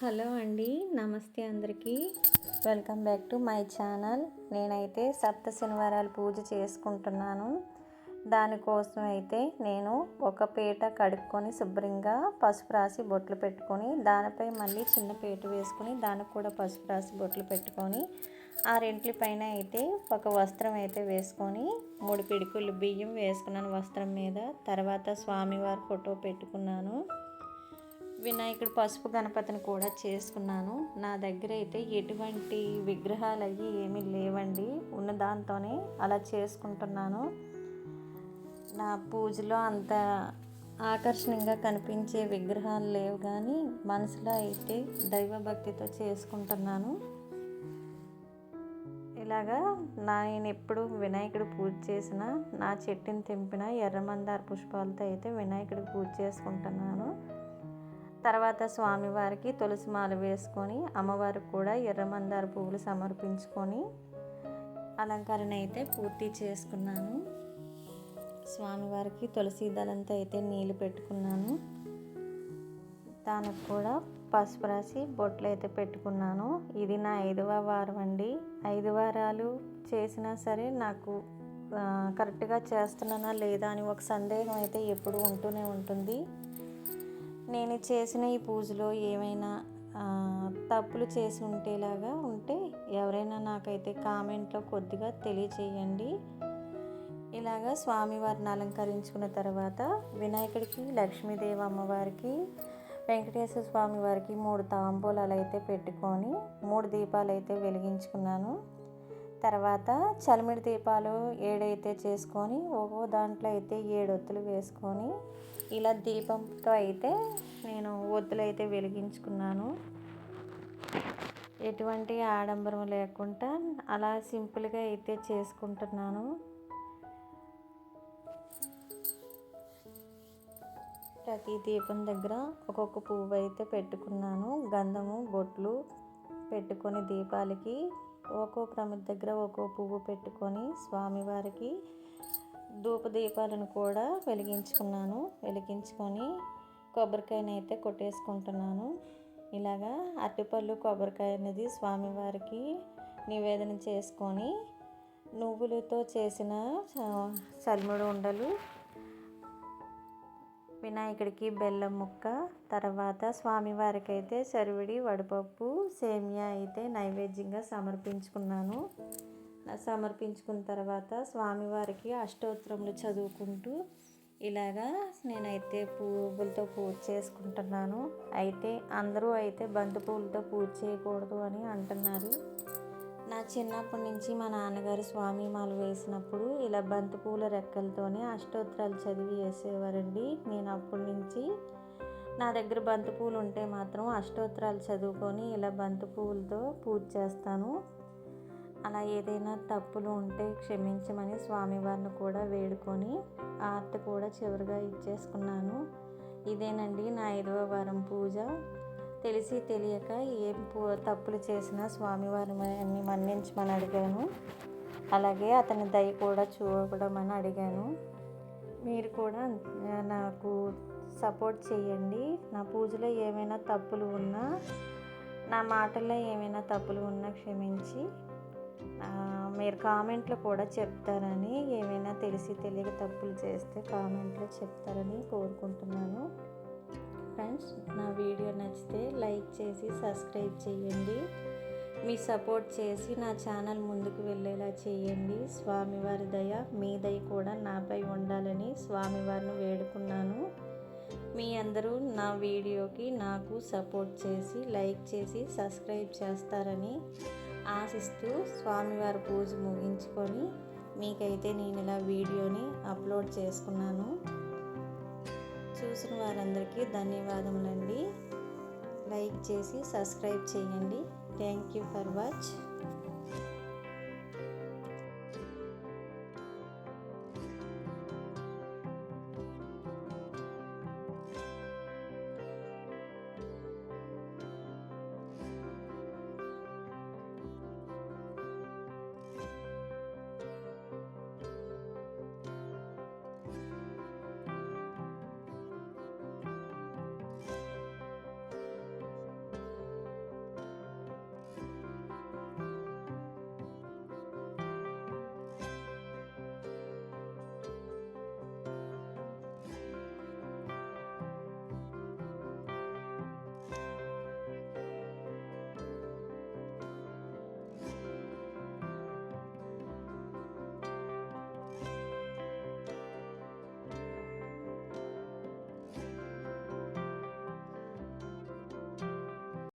Hello అండి నమస్తే అందరికీ. Welcome back to my channel. నేనైతే సప్త శనివారాలు పూజ చేసుకుంటున్నాను. దానికోసం అయితే నేను ఒక పీట కడుక్కొని శుభ్రంగా పసుపు రాసి బొట్లు పెట్టుకొని దానిపై మళ్ళీ చిన్న పీట వేసుకొని దానికి కూడా పసుపు రాసి బొట్లు పెట్టుకొని ఆ రెంట్ల పైన అయితే ఒక వస్త్రం అయితే వేసుకొని మూడు పిడికులు బియ్యం వేసుకున్నాను వస్త్రం మీద. తర్వాత స్వామివారి ఫోటో పెట్టుకున్నాను. వినాయకుడు పసుపు గణపతిని కూడా చేసుకున్నాను. నా దగ్గర అయితే ఎటువంటి విగ్రహాలు అవి ఏమీ లేవండి. ఉన్న దాంతోనే అలా చేసుకుంటున్నాను. నా పూజలో అంత ఆకర్షణీయంగా కనిపించే విగ్రహాలు లేవు కానీ మనసులో అయితే దైవభక్తితో చేసుకుంటున్నాను. ఇలాగా నేను ఎప్పుడు వినాయకుడు పూజ చేసిన నా చెట్టుని తెంపిన ఎర్రమందార పుష్పాలతో అయితే వినాయకుడికి పూజ చేసుకుంటున్నాను. తర్వాత స్వామివారికి తులసి మాల వేసుకొని అమ్మవారికి కూడా ఎర్రమందార పువ్వులు సమర్పించుకొని అలంకరణ అయితే పూర్తి చేసుకున్నాను. స్వామివారికి తులసి దళంతో అయితే నీళ్ళు పెట్టుకున్నాను. దానికి కూడా పసుపు రాసి బొట్లు అయితే పెట్టుకున్నాను. ఇది నా ఐదవ వారం అండి. ఐదు వారాలు చేసినా సరే నాకు కరెక్ట్గా చేస్తున్నానా లేదా అని ఒక సందేహం అయితే ఎప్పుడు ఉంటూనే ఉంటుంది. నేను చేసిన ఈ పూజలో ఏమైనా తప్పులు చేసి ఉంటేలాగా ఉంటే ఎవరైనా నాకైతే కామెంట్లో కొద్దిగా తెలియచేయండి ఇలాగా స్వామివారిని అలంకరించుకున్న తర్వాత వినాయకుడికి లక్ష్మీదేవి అమ్మవారికి వెంకటేశ్వర స్వామి వారికి మూడు తాంబూలాలు అయితే పెట్టుకొని మూడు దీపాలు అయితే వెలిగించుకున్నాను. తర్వాత చలిమిడి దీపాలు ఏడైతే చేసుకొని ఒక్కో దాంట్లో అయితే ఏడు ఒత్తులు వేసుకొని ఇలా దీపంతో అయితే నేను ఒత్తులు అయితే వెలిగించుకున్నాను. ఎటువంటి ఆడంబరం లేకుండా అలా సింపుల్గా అయితే చేసుకుంటున్నాను. ప్రతి దీపం దగ్గర ఒక్కొక్క పువ్వు అయితే పెట్టుకున్నాను. గంధము బొట్లు పెట్టుకొని దీపాలకి ఒక్కో ప్రమిద దగ్గర ఒక్కో పువ్వు పెట్టుకొని స్వామివారికి దీపాలను కూడా వెలిగించుకున్నాను. వెలిగించుకొని కొబ్బరికాయని అయితే కొట్టేసుకుంటున్నాను. ఇలాగా అరటిపళ్ళు కొబ్బరికాయ అనేది స్వామివారికి నివేదన చేసుకొని నువ్వులతో చేసిన చలిముడు ఉండలు వినాయకుడికి బెల్లం ముక్క తర్వాత స్వామివారికి అయితే సరివిడి వడపప్పు సేమియా అయితే నైవేద్యంగా సమర్పించుకున్నాను. సమర్పించుకున్న తర్వాత స్వామివారికి అష్టోత్తరములు చదువుకుంటూ ఇలాగా నేనైతే పువ్వులతో పూజ చేసుకుంటున్నాను. అయితే అందరూ అయితే బంతి పువ్వులతో పూజ చేయకూడదు అని అంటున్నారు. నా చిన్నప్పటి నుంచి మా నాన్నగారు స్వామి మాల వేసినప్పుడు ఇలా బంతిపూల రెక్కలతోనే అష్టోత్తరాలు చదివి వేసేవారండి. నేను అప్పటి నుంచి నా దగ్గర బంతిపూలు ఉంటే మాత్రం అష్టోత్తరాలు చదువుకొని ఇలా బంతిపూలతో పూజ చేస్తాను. అలా ఏదైనా తప్పులు ఉంటే క్షమించమని స్వామివారిని కూడా వేడుకొని ఆర్తి కూడా చివరిగా ఇచ్చేసుకున్నాను. ఇదేనండి నా ఐదవ వారం పూజ. తెలిసి తెలియక ఏం తప్పులు చేసినా స్వామివారిని మన్నించమని అడిగాను. అలాగే అతని దయ కూడా చూడమని అడిగాను. మీరు కూడా నాకు సపోర్ట్ చేయండి నా పూజలో ఏమైనా తప్పులు ఉన్నా నా మాటల్లో ఏమైనా తప్పులు ఉన్నా క్షమించి మీరు కామెంట్లో కూడా చెప్తారని ఏమైనా తెలిసి తెలియక తప్పులు చేస్తే కామెంట్లో చెప్తారని కోరుకుంటున్నాను. ఫ్రెండ్స్ నా వీడియో నచ్చితే లైక్ చేసి సబ్స్క్రైబ్ చేయండి. మీ సపోర్ట్ చేసి నా ఛానల్ ముందుకు వెళ్ళేలా చేయండి. స్వామివారి దయ మీ దయ కూడా నాపై ఉండాలని స్వామివారిని వేడుకున్నాను. మీ అందరూ నా వీడియోకి నాకు సపోర్ట్ చేసి లైక్ చేసి సబ్స్క్రైబ్ చేస్తారని ఆశిస్తూ స్వామివారి పూజ ముగించుకొని మీకైతే నేను ఇలా వీడియోని అప్లోడ్ చేసుకున్నాను. చూసిన వారందరికీ ధన్యవాదములండి. లైక్ చేసి సబ్స్క్రైబ్ చేయండి. Thank you for watch.